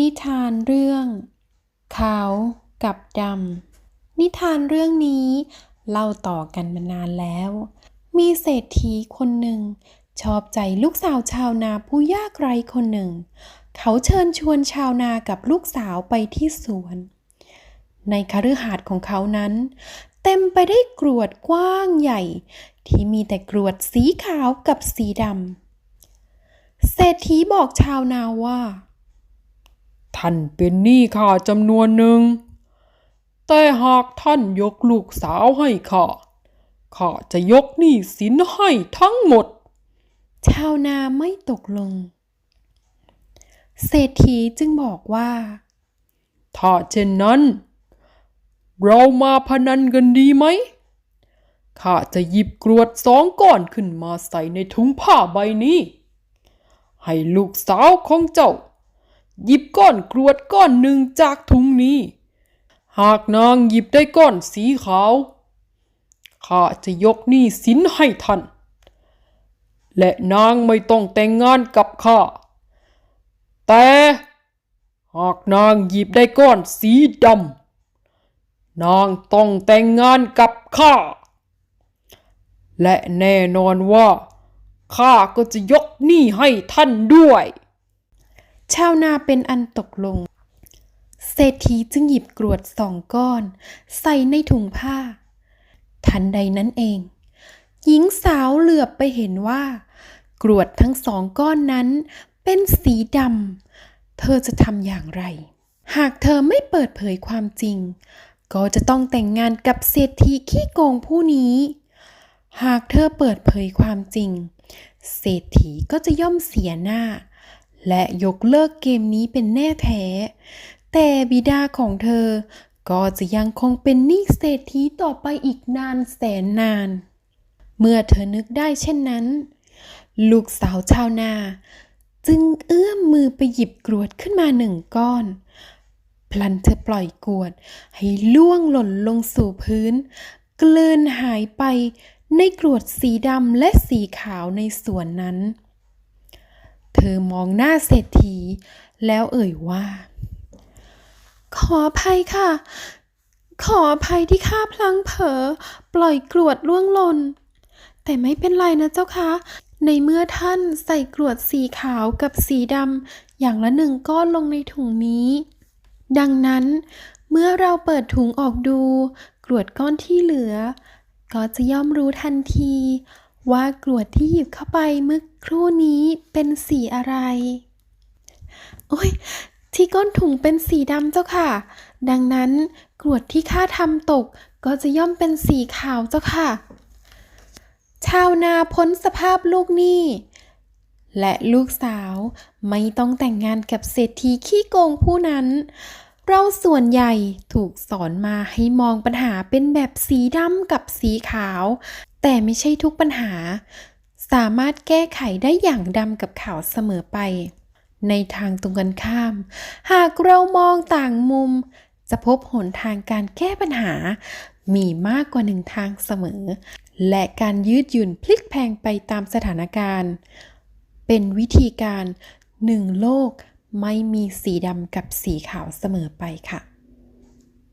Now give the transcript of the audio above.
นิทานเรื่อง ขาวกับดำ นิทานเรื่องนี้เล่าต่อกันมานานแล้ว มีเศรษฐีคนหนึ่ง ชอบใจลูกสาวชาวนาผู้ยากไร้คนหนึ่ง เขาเชิญชวนชาวนากับลูกสาวไปที่สวน ในคฤหาสน์ของเขานั้น เต็มไปได้วยกรวดกว้างใหญ่ ที่มีแต่กรวดสีขาวกับสีดำเศรษฐีบอกชาวนาว่า ท่านเป็นหนี้ข้าจำนวนหนึ่ง แต่หากท่านยกลูกสาวให้ข้า ข้าจะยกหนี้สินให้ทั้งหมด ชาวนาไม่ตกลง เศรษฐีจึงบอกว่า ถ้าเช่นนั้น เรามาพนันกันดีไหมข้าจะหยิบกรวดสองก้อนขึ้นมาใส่ในถุงผ้าใบนี้ ให้ลูกสาวของเจ้า หยิบก้อนกรวดก้อนหนึ่งจากถุงนี้ หากนางหยิบได้ก้อนสีขาว ข้าจะยกหนี้สินให้ท่าน และนางไม่ต้องแต่งงานกับข้า แต่หากนางหยิบได้ก้อนสีดำนางต้องแต่งงานกับข้า และแน่นอนว่าข้าก็จะยกหนี้ให้ท่านด้วย ชาวนาเป็นอันตกลง เศรษฐีจึงหยิบกรวดสองก้อน ใส่ในถุงผ้า ทันใดนั้นเอง หญิงสาวเหลือบไปเห็นว่า กรวดทั้งสองก้อนนั้น เป็นสีดำ เธอจะทำอย่างไร หากเธอไม่เปิดเผยความจริง ก็จะต้องแต่งงานกับเศรษฐีขี้โกงผู้นี้ หากเธอเปิดเผยความจริง เศรษฐีก็จะย่อมเสียหน้า และยกเลิกเกมนี้เป็นแน่แท้ แต่บิดาของเธอก็จะยังคงเป็นนี้เศรษฐีต่อไปอีกนานแสนนาน เมื่อเธอนึกได้เช่นนั้น ลูกสาวชาวนา จึงเอื้อมมือไปหยิบกรวดขึ้นมาหนึ่งก้อน พลันเธอปล่อยกรวด ให้ล่วงหล่นลงสู่พื้น กลืนหายไปในกรวดสีดำและสีขาวในส่วนนั้น เธอมองหน้าเศรษฐี แล้วเอ่ยว่า ขออภัยค่ะ ขออภัยที่ข้าพลังเผลอปล่อยกรวดล่วงหล่นแต่ไม่เป็นไรนะเจ้าคะในเมื่อท่านใส่กรวดสีขาวกับสีดำอย่างละหนึ่งก้อนลงในถุงนี้ ดังนั้น เมื่อเราเปิดถุงออกดู กรวดก้อนที่เหลือ ก็จะย่อมรู้ทันที ว่ากรวดที่หยิบเข้าไปเมื่อครู่นี้เป็นสีอะไร โอ้ย ที่ก้นถุงเป็นสีดำเจ้าค่ะ ดังนั้นกรวดที่ข้าทำตกก็จะย่อมเป็นสีขาวเจ้าค่ะ ชาวนาพ้นสภาพลูกหนี้และลูกสาวไม่ต้องแต่งงานกับเศรษฐีขี้โกงผู้นั้น เราส่วนใหญ่ถูกสอนมาให้มองปัญหาเป็นแบบสีดำกับสีขาว แต่ไม่ใช่ทุกปัญหา สามารถแก้ไขได้อย่างดำกับขาวเสมอไป ในทางตรงกันข้าม หากเรามองต่างมุม จะพบหนทางการแก้ปัญหา มีมากกว่าหนึ่งทางเสมอ และการยืดหยุ่นพลิกแพงไปตามสถานการณ์ เป็นวิธีการหนึ่งโลก ไม่มีสีดำกับสีขาวเสมอไปค่ะ